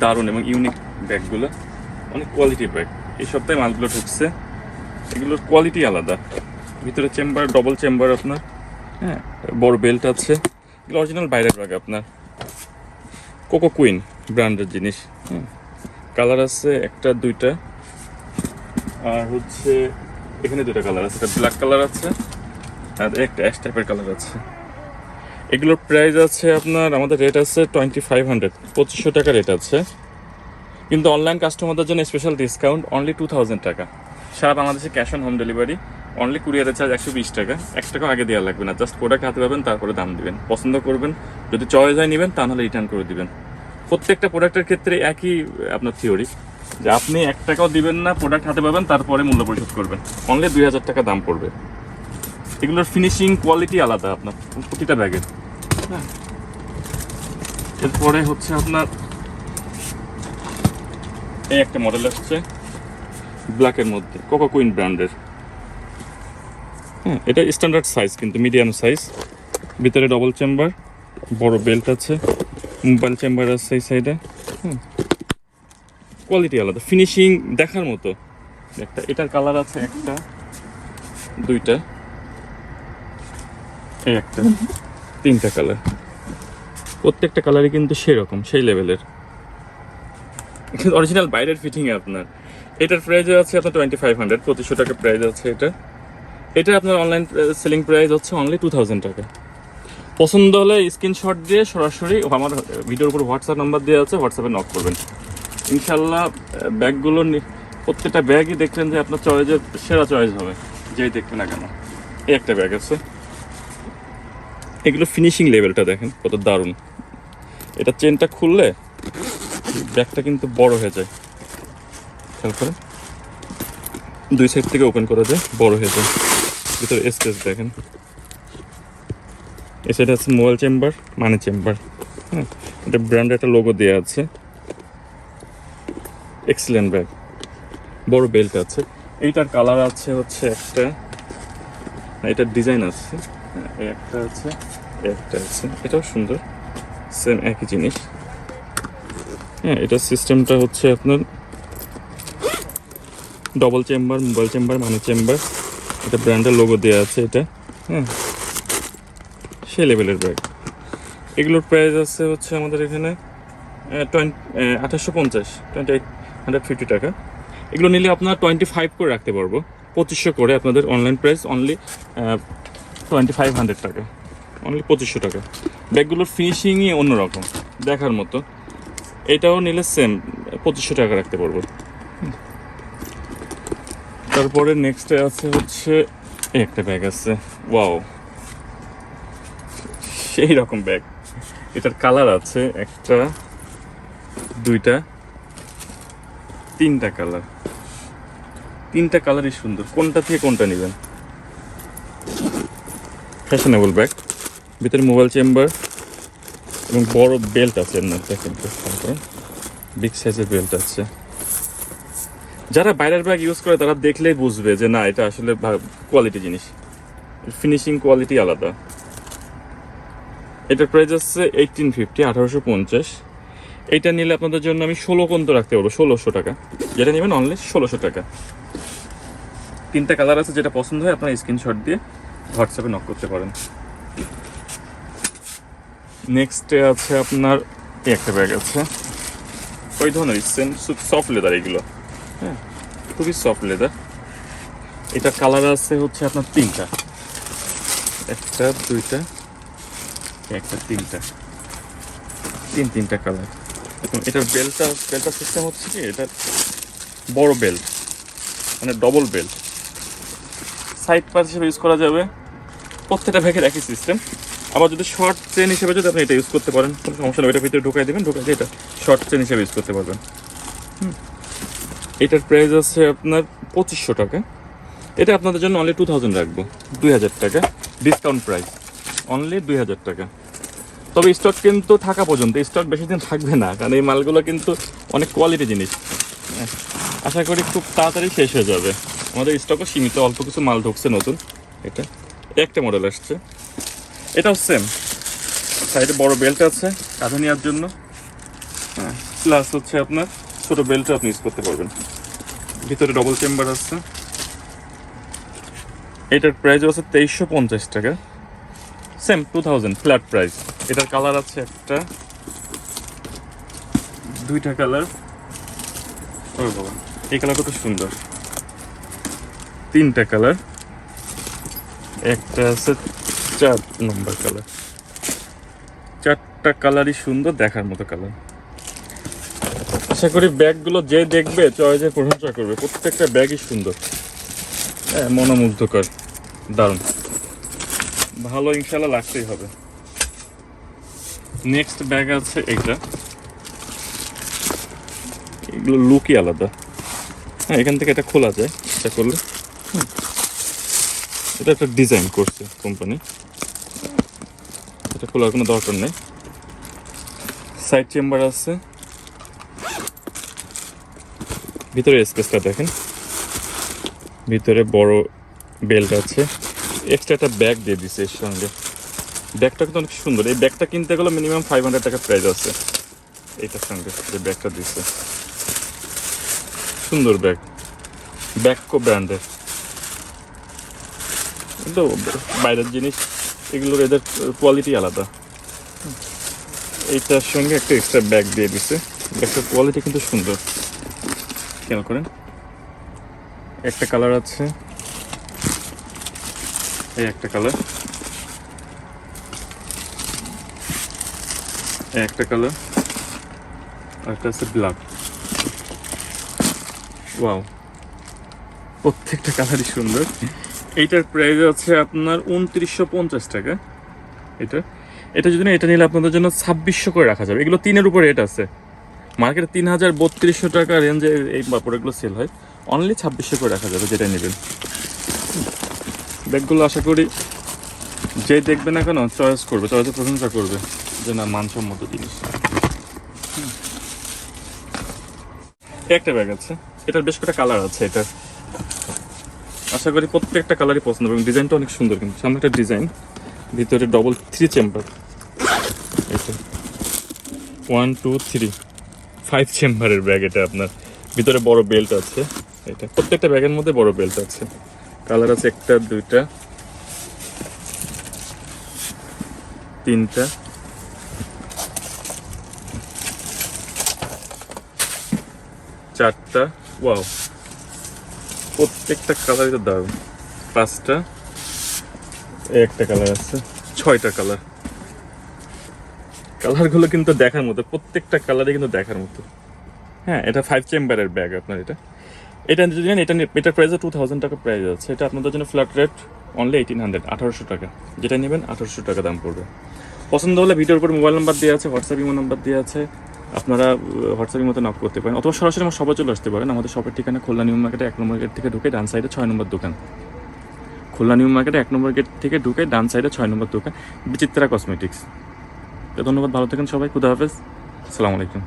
দারুণ এবং ইউনিক ব্যাগগুলো অনেক কোয়ালিটি ব্যাগ এই সপ্তাহে মালগুলো ঢুকছে। এগুলোর কোয়ালিটি আলাদা। ভিতরে চেম্বার ডবল চেম্বার আপনার। হ্যাঁ বড় বেল্ট আছে। এগুলো অরিজিনাল বাইরের ব্যাগ আপনার। কোকো কুইন ব্র্যান্ডের জিনিস। হ্যাঁ কালার আছে একটা, দুইটা। আর হচ্ছে এখানে দুটো কালার আছে। একটা ব্ল্যাক কালার আছে। আর একটা অ্যাশ টাইপের কালার আছে। এগুলোর প্রাইস আছে আপনার, আমাদের রেট আছে টোয়েন্টি ফাইভ হান্ড্রেড পঁচিশশো টাকা রেট আছে। কিন্তু অনলাইন কাস্টমারদের জন্য special discount only two thousand টাকা। সারা বাংলাদেশে cash on home delivery only কুরিয়ারের চার্জ একশো বিশ টাকা। এক টাকা আগে দেওয়া লাগবে না জাস্ট প্রোডাক্ট হাতে পাবেন, তারপরে দাম দিবেন। পছন্দ করবেন, যদি চয়েস হয় নেবেন তাহলে রিটার্ন করে দিবেন। প্রত্যেকটা প্রোডাক্টের ক্ষেত্রে একই আপনার থিওরি যে আপনি এক টাকাও দিবেন না প্রোডাক্ট হাতে পাবেন, তারপরে মূল্য পরিশোধ করবেন। অনলি দুই হাজার টাকা দাম পড়বে। এগুলোর ফিনিশিং কোয়ালিটি আলাদা আপনার, প্রতিটা ব্যাগের। হ্যাঁ এরপরে হচ্ছে আপনার এই একটা মডেল আসছে ব্ল্যাকের মধ্যে কোকো কুইন ব্র্যান্ডের হ্যাঁ এটা স্ট্যান্ডার্ড সাইজ কিন্তু মিডিয়াম সাইজ ভিতরে ডবল চেম্বার বড় বেল্ট আছে মোবাইল চেম্বার আছে এই সাইডে কোয়ালিটি আলাদা। ফিনিশিং দেখার মতো। একটা, এটার কালার আছে একটা, দুইটা। এই একটা। তিনটা কালার প্রত্যেকটা কালারই কিন্তু সেরকম, সেই লেভেলের অরিজিনাল বাইরের ফিটিং এ আপনার। এটার প্রাইস আছে আপনার টোয়েন্টি ফাইভ হান্ড্রেড পঁচিশশো টাকা প্রাইস আছে এটা। এটা আপনার অনলাইন সেলিং প্রাইস হচ্ছে অনলি টু থাউজেন্ড টাকা। পছন্দ হলে স্ক্রিনশট দিয়ে সরাসরি আমার ভিডিওর উপর হোয়াটসঅ্যাপ নাম্বার দেওয়া আছে হোয়াটসঅ্যাপে নক করবেন। ইনশাল্লাহ ব্যাগগুলো প্রত্যেকটা ব্যাগই দেখলেন যে আপনার চয়েসের সেরা চয়েস হবে। যেই দেখবেন না কেন। এই একটা ব্যাগ আছে। এগুলো ফিনিশিং লেভেলটা দেখেন, কত দারুণ। এটা চেনটা খুললে ব্যাগটা কিন্তু বড় হয়ে যায়। খেয়াল করে দুই সাইড থেকে ওপেন করা যায়, বড় হয়ে যায়। ভিতরে স্পেস দেখেন। এ সাইডে আছে মোবাইল চেম্বার মানি চেম্বার হ্যাঁ এটা ব্র্যান্ড একটা লোগো দেওয়া আছে। এক্সিলেন্ট ব্যাগ বড় বেল্ট আছে। এইটার কালার আছে হচ্ছে একটা এটার ডিজাইন আছে। হ্যাঁ, একটা আছে একটা আছে। এটাও সুন্দর সেম একই জিনিস। হ্যাঁ এটার সিস্টেমটা হচ্ছে আপনার double chamber mobile chamber money chamber এটা ব্র্যান্ডের লোগো দেওয়া আছে এটা। হ্যাঁ সে লেভেলের ব্যাগ এগুলোর প্রাইস আছে হচ্ছে আমাদের এখানে টোয়েন্টি আঠাশশো পঞ্চাশ টোয়েন্টি এইট হান্ড্রেড ফিফটি টাকা। এগুলো নিলে আপনার টোয়েন্টি ফাইভ করে রাখতে পারব। পঁচিশশো করে আপনাদের online price only twenty five hundred টাকা। অনলি পঁচিশশো টাকা। ব্যাগগুলোর ফিনিশিংই অন্যরকম, দেখার মতো। এটাও নিলে সেম পঁচিশশো টাকা রাখতে পারব। তারপরে নেক্সটে আছে হচ্ছে একটা ব্যাগ আছে। ওয়াও সেই রকম ব্যাগ এটার কালার আছে একটা, দুইটা, তিনটা কালার তিনটা কালারই সুন্দর। কোনটা থেকে কোনটা নেবেন? ফ্যাশনেবল ব্যাগ ভিতরে মোবাইল চেম্বার এবং বড় বেল্ট আছে এর মধ্যে কিন্তু বিগ সাইজের বেল্ট আছে। যারা বাইরের ব্যাগ ইউজ করে, তারা দেখলেই বুঝবে যে না, এটা আসলে কোয়ালিটি জিনিস। ফিনিশিং কোয়ালিটি আলাদা। এটার প্রাইস আছে এইটিন ফিফটি আঠারোশো পঞ্চাশ। এইটা নিলে আপনাদের জন্য আমি ষোলো পর্যন্ত রাখতে পারব, ষোলোশো টাকা। যেটা নেবেন অনলি ষোলোশো টাকা। তিনটা কালার আছে যেটা পছন্দ হয়, আপনার স্ক্রিনশট দিয়ে হোয়াটসঅ্যাপে নক করতে পারেন। নেক্সটে আছে আপনার, এই একটা ব্যাগ আছে। ওই ধরনের সেম সফট লেদার এগুলো। হ্যাঁ খুবই সফট লেদার এটা কালার আছে হচ্ছে আপনার তিনটা। একটা, দুইটা, একটা, তিনটা। তিন, তিনটা কালার এবং এটার বেলটা বেলটা সিস্টেম হচ্ছে কি, এটা বড় বেল্ট মানে ডবল বেল্ট সাইড পার হিসেবে ইউজ করা যাবে। প্রত্যেকটা ব্যাগের একই সিস্টেম আবার যদি শর্ট চেন হিসেবে যদি আপনি এটা ইউজ করতে পারেন কোনো সমস্যা নেই ওইটার ভিতরে ঢুকাই দেবেন ঢুকাই দিয়ে এটা শর্ট চেন হিসেবে ইউজ করতে পারবেন। এটার প্রাইস আছে আপনার পঁচিশশো টাকা। এটা আপনাদের জন্য অনলি টু থাউজেন্ড রাখব দুই হাজার টাকা। ডিসকাউন্ট প্রাইস অনলি দুই হাজার টাকা। তবে স্টক কিন্তু থাকা পর্যন্ত স্টক বেশি দিন থাকবে না কারণ এই মালগুলো কিন্তু অনেক কোয়ালিটি জিনিস। হ্যাঁ, আশা করি খুব তাড়াতাড়ি শেষ হয়ে যাবে। আমাদের স্টকও সীমিত, অল্প কিছু মাল ঢুকছে নতুন। এটা, একটা মডেল আসছে। এটাও সেম সাইডে বড় বেল্ট আছে, কাঁধে নেওয়ার জন্য। হ্যাঁ প্লাস হচ্ছে আপনার ছোট বেল্টও আপনি ইউজ করতে পারবেন। ভিতরে ডবল চেম্বার আছে। এটার প্রাইস আছে তেইশশো পঞ্চাশ টাকা। Same two thousand flat price এটার কালার আছে একটা। দুইটা কালার বাবা, এই কালারটা তো সুন্দর। তিনটা কালার একটা আছে চার নম্বর কালার চারটা কালারই সুন্দর, দেখার মতো কালার আশা করি ব্যাগগুলো যে দেখবে চয়েসের প্রশংসা করবে। প্রত্যেকটা ব্যাগই সুন্দর। হ্যাঁ মনোমুগ্ধকর। দারুণ। ভালো ইনশাল্লাহ লাগতেই হবে। নেক্সট ব্যাগ আছে এইটা। এগুলো লুকই আলাদা। হ্যাঁ এখান থেকে এটা খোলা যায়। এটা করলে। এটা একটা ডিজাইন করছে কোম্পানি এটা খোলার কোনো দরকার নেই। সাইড চেম্বার আছে। ভিতরে স্পেসটা দেখেন। ভিতরে বড় বেল্ট আছে। এক্সট্রা একটা ব্যাগ দিয়ে দিছে এর সঙ্গে। ব্যাগটা কিন্তু অনেক সুন্দর। এই ব্যাগটা কিনতে গেলে মিনিমাম ফাইভ হান্ড্রেড টাকা প্রাইস আছে। এইটার সঙ্গে যে ব্যাগটা দিছে। সুন্দর ব্যাগ ব্যাককো ব্র্যান্ডের কিন্তু বাইরের জিনিস, এগুলোর এদের কোয়ালিটি আলাদা। এইটার সঙ্গে একটা এক্সট্রা ব্যাগ দিয়ে দিছে। ব্যাগটার কোয়ালিটি কিন্তু সুন্দর। খেয়াল করেন। একটা কালার আছে। এই একটা কালার একটা কালার আর একটা আছে ব্ল্যাক ওয়াও প্রত্যেকটা কালারই সুন্দর। এইটার প্রাইস আছে আপনার উনত্রিশশো পঞ্চাশ টাকা। এটা এটা যদি এটা নিলে আপনাদের জন্য ছাব্বিশশো করে রাখা যাবে। এগুলো তিনের উপরে রেট আছে। মার্কেটে তিন হাজার বত্রিশশো টাকা রেঞ্জে এই প্রোডাক্টগুলো সেল হয়। অনলি ছাব্বিশশো করে রাখা যাবে যেটা নেবেন। ব্যাগগুলো আশা করি যে দেখবে না কেন চয়েস করবে চয়েসের প্রশংসা করবে যে না, মানসম্মত জিনিস। একটা ব্যাগ আছে। এটার বেশ কটা কালার আছে এটার। আশা করি প্রত্যেকটা কালারই পছন্দ এবং ডিজাইনটা অনেক সুন্দর কিন্তু। সামনে একটা ডিজাইন ভিতরে ডবল থ্রি চেম্বার এটা ওয়ান টু থ্রি ফাইভ চেম্বারের ব্যাগ এটা আপনার। ভিতরে বড় বেল্ট আছে, এটা। প্রত্যেকটা ব্যাগের মধ্যে বড় বেল্ট আছে। কালার আছে একটা, দুইটা, তিনটা। চারটা ওয়াও প্রত্যেকটা কালারই তো দারুণ পাঁচটা একটা কালার আছে। ছয়টা কালার। কালারগুলো কিন্তু দেখার মতো, প্রত্যেকটা কালারই কিন্তু দেখার মতো। হ্যাঁ এটা ফাইভ চেম্বারের ব্যাগ আপনার এটা। এটা যদি নেন, এটা এটার প্রাইস টু থাউজেন্ড টাকা প্রাইস আছে এটা আপনাদের জন্য flat rate only eighteen hundred আঠারোশো টাকা। যেটা নেবেন, আঠারোশো টাকা দাম পড়বে। পছন্দ হলে ভিডিওর উপর মোবাইল নাম্বার দেওয়া আছে হোয়াটসঅ্যাপ ইমো নাম্বার দেওয়া আছে। আপনারা হোয়াটসঅ্যাপের মতো নক করতে পারেন, অথবা সরাসরি আমার সবাই চলে আসতে পারেন। আমাদের শপের ঠিকানা খুলনা নিউ মার্কেটে এক নম্বর গেট থেকে ঢুকে ডান সাইডে ছয় নম্বর দোকান। খুলনা নিউ মার্কেটে এক নম্বর গেট থেকে ঢুকে ডান সাইডে ছয় নম্বর দোকান, বিচিত্রা কসমেটিক্স ধন্যবাদ, ভালো থাকেন সবাই, খুদা হাফেজ। আসসালামু আলাইকুম।